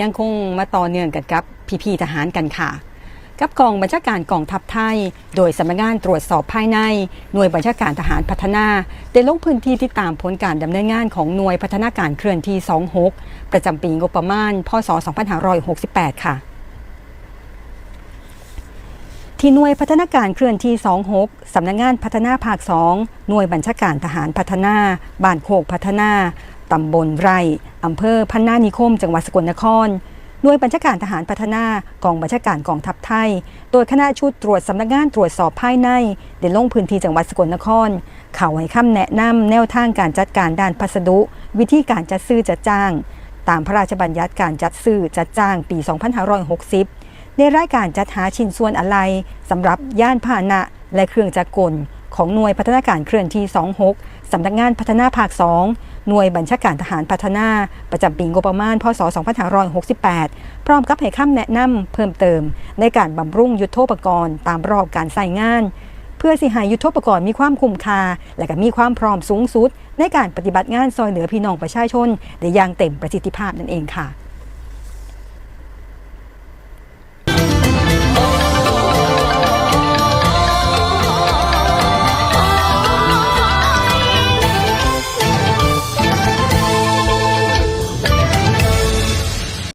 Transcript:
ยังคงมาต่อเนื่องกันกับพี่ๆทหารกันค่ะ กับกองบัญชาการกองทัพไทย โดยสำนักงานตรวจสอบภายใน หน่วยบัญชาการทหารพัฒนาได้ลงพื้นที่ติดตามผลการดำเนินงานของหน่วยพัฒนาการเคลื่อนที่ 26 ประจำปีงบประมาณ พศ 2568 ค่ะที่หน่วยพัฒนาการเคลื่อนที่ 26 สำนักงานพัฒนาภาค 2 หน่วยบัญชาการทหารพัฒนา บ้านโคกพัฒนา ตำบลไร่อำเภอพันนานิคม จังหวัดสกลนครหน่วยบัญชาการทหารพัฒนากองบัญชาการกองทัพไทย โดยคณะชุดตรวจสำนักงานตรวจสอบภายในได้ลงพื้นที่จังหวัดสกลนคร เข้าให้คำแนะนำแนวทางการจัดการด้านพัสดุ วิธีการจัดซื้อจัดจ้าง ตามพระราชบัญญัติการจัดซื้อจัดจ้างปี 2560 ในรายการจัดหาชิ้นส่วนอะไรสำหรับย่านพาหนะและเครื่องจักรกล ของหน่วยพัฒนาการเคลื่อนที่ 26สำนักงานพัฒนาภาค 2 หน่วยบัญชาการทหารพัฒนา ประจำปีงบประมาณ พศ 2568 พร้อมกับให้คำแนะนำเพิ่มเติม ในการบำรุงยุทโธปกรณ์ตามรอบการใส่งาน เพื่อสิหายุทโธปกรณ์มีความคุ้มค่า และก็มีความพร้อมสูงสุด ในการปฏิบัติงานซอยเหลือพี่น้องประชาชนได้อย่างเต็มประสิทธิภาพนั่นเองค่ะ